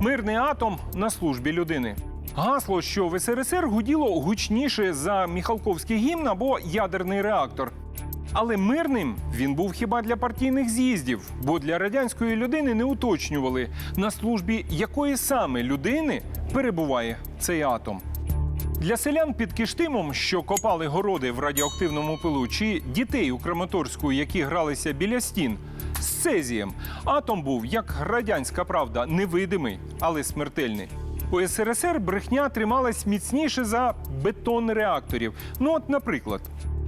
Мирний атом на службі людини. Гасло, що в СРСР гуділо гучніше за Міхалковський гімн або ядерний реактор. Але мирним він був хіба для партійних з'їздів, бо для радянської людини не уточнювали, на службі якої саме людини перебуває цей атом. Для селян під Киштимом, що копали городи в радіоактивному пилу, чи дітей у Краматорську, які гралися біля стін, з цезієм, атом був, як радянська правда, невидимий, але смертельний. У СРСР брехня трималась міцніше за бетон реакторів. Ну, от, наприклад,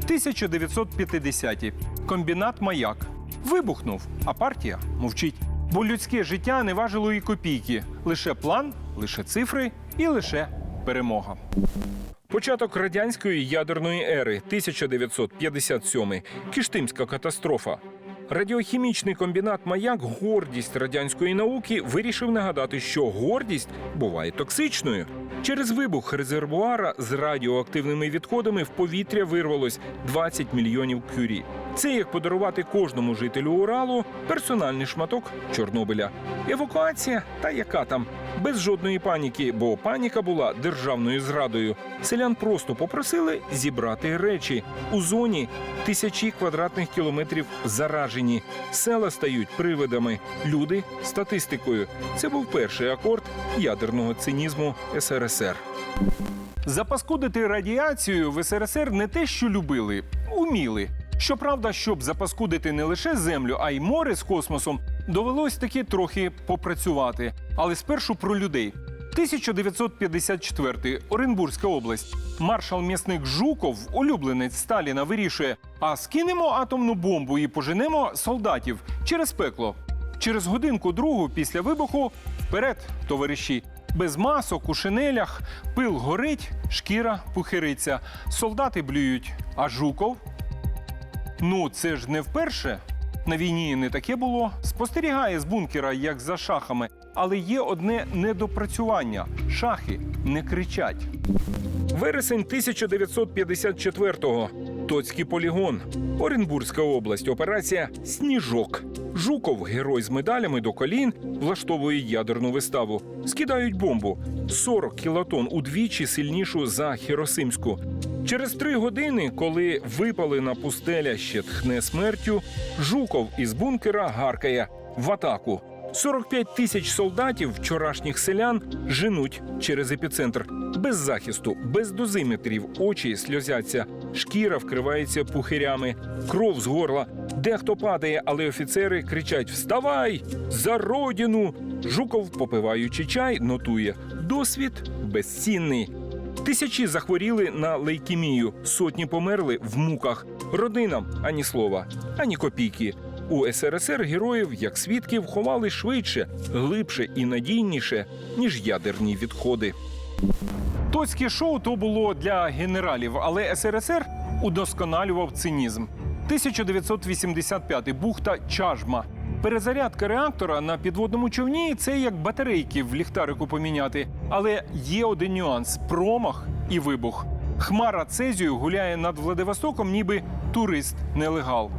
1950-ті. Комбінат Маяк. Вибухнув, а партія мовчить. Бо людське життя не важило і копійки. Лише план, лише цифри і лише перемога. Початок радянської ядерної ери 1957. Кіштимська катастрофа. Радіохімічний комбінат Маяк, гордість радянської науки, вирішив нагадати, що гордість буває токсичною. Через вибух резервуара з радіоактивними відходами в повітря вирвалось 20 мільйонів кюрі. Це як подарувати кожному жителю Уралу персональний шматок Чорнобиля. Евакуація та яка там без жодної паніки, бо паніка була державною зрадою. Селян просто попросили зібрати речі у зоні тисячі квадратних кілометрів заражені. Села стають привидами, люди статистикою. Це був перший акорд ядерного цинізму СРСР. Запаскудити радіацію в СРСР не те, що любили, уміли. Щоправда, щоб запаскудити не лише землю, а й море з космосом, довелось таки трохи попрацювати. Але спершу про людей. 1954 Оренбурзька область. Маршал м'ясник Жуков, улюбленець Сталіна, вирішує: а скинемо атомну бомбу і поженемо солдатів через пекло. Через годинку другу після вибуху вперед, товариші. Без масок у шинелях, пил горить, шкіра пухириться, солдати блюють. А Жуков Ну, це ж не вперше. На війні не таке було. Спостерігає з бункера, як за шахами. Але є одне недопрацювання: шахи не кричать. Вересень 1954-го. Тоцький полігон. Оренбурзька область. Операція Сніжок. Жуков, герой з медалями до колін, влаштовує ядерну виставу. Скидають бомбу 40 кілотон удвічі сильнішу за Хіросимську. Через три години, коли випалена пустеля ще тхне смертю, Жуков із бункера гаркає в атаку. 45 тисяч солдатів, вчорашніх селян, женуть через епіцентр. Без захисту, без дозиметрів, очі сльозяться, шкіра вкривається пухирями, кров з горла. Дехто падає, але офіцери кричать: Вставай! За родину! Жуков, попиваючи чай, нотує: досвід безцінний. Тисячі захворіли на лейкемію, сотні померли в муках. Родинам ані слова, ані копійки. У СРСР героїв як свідків ховали швидше, глибше і надійніше, ніж ядерні відходи. Тоцьке шоу то було для генералів, але СРСР удосконалював цинізм. 1985 бухта Чажма. Перезарядка реактора на підводному човні це як батарейки в ліхтарику поміняти. Але є один нюанс: промах і вибух. Хмара Цезію гуляє над Владивостоком, ніби турист нелегал.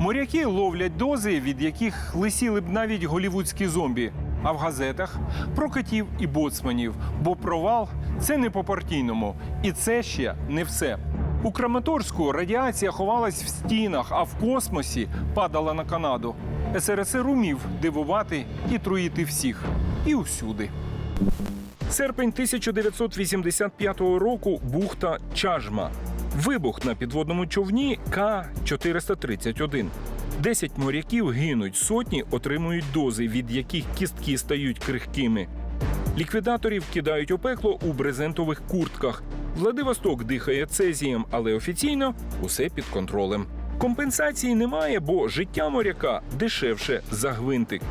Моряки ловлять дози, від яких лисіли б навіть голівудські зомбі. А в газетах про котів і боцманів. Бо провал це не по партійному. І це ще не все. У Краматорську радіація ховалась в стінах, а в космосі падала на Канаду. СРСР умів дивувати і труїти всіх. І усюди. Серпень 1985 року бухта Чажма. Вибух на підводному човні К-431. Десять моряків гинуть, сотні отримують дози, від яких кістки стають крихкими. Ліквідаторів кидають у пекло у брезентових куртках. Владивосток дихає цезієм, але офіційно усе під контролем. Компенсації немає, бо життя моряка дешевше за гвинтик.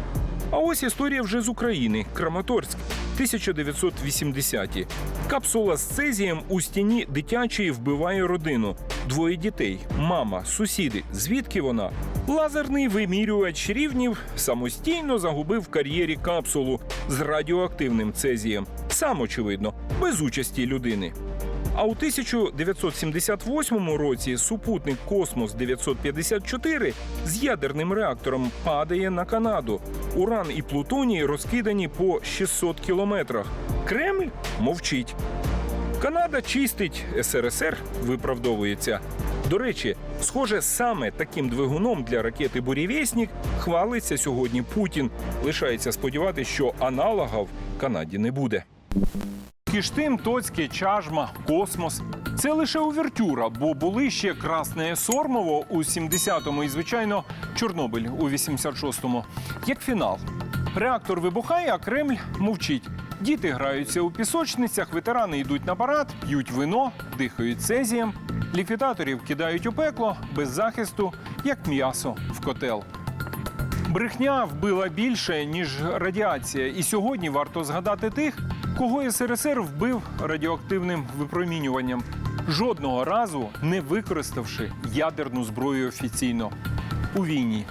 А ось історія вже з України. Краматорськ, 1980-ті. Капсула з цезієм у стіні дитячої вбиває родину. Двоє дітей, мама, сусіди. Звідки вона? Лазерний вимірювач рівнів самостійно загубив в кар'єрі капсулу з радіоактивним цезієм. Сам очевидно, без участі людини. А у 1978 році супутник Космос 954 з ядерним реактором падає на Канаду. Уран і плутоній розкидані по 600 кілометрах. Кремль мовчить. Канада чистить, СРСР виправдовується. До речі, схоже, саме таким двигуном для ракети Бурєвєснік хвалиться сьогодні Путін. Лишається сподіватися, що аналогів Канаді не буде. Кіштим, Тоцьке, Чажма, Космос. Це лише увертюра, бо були ще Красне Сормово у 70-му і, звичайно, Чорнобиль у 86-му. Як фінал. Реактор вибухає, а Кремль мовчить. Діти граються у пісочницях, ветерани йдуть на парад, п'ють вино, дихають цезієм. Ліквідаторів кидають у пекло без захисту, як м'ясо в котел. Брехня вбила більше, ніж радіація. І сьогодні варто згадати тих, кого СРСР вбив радіоактивним випромінюванням, жодного разу не використавши ядерну зброю офіційно у війні.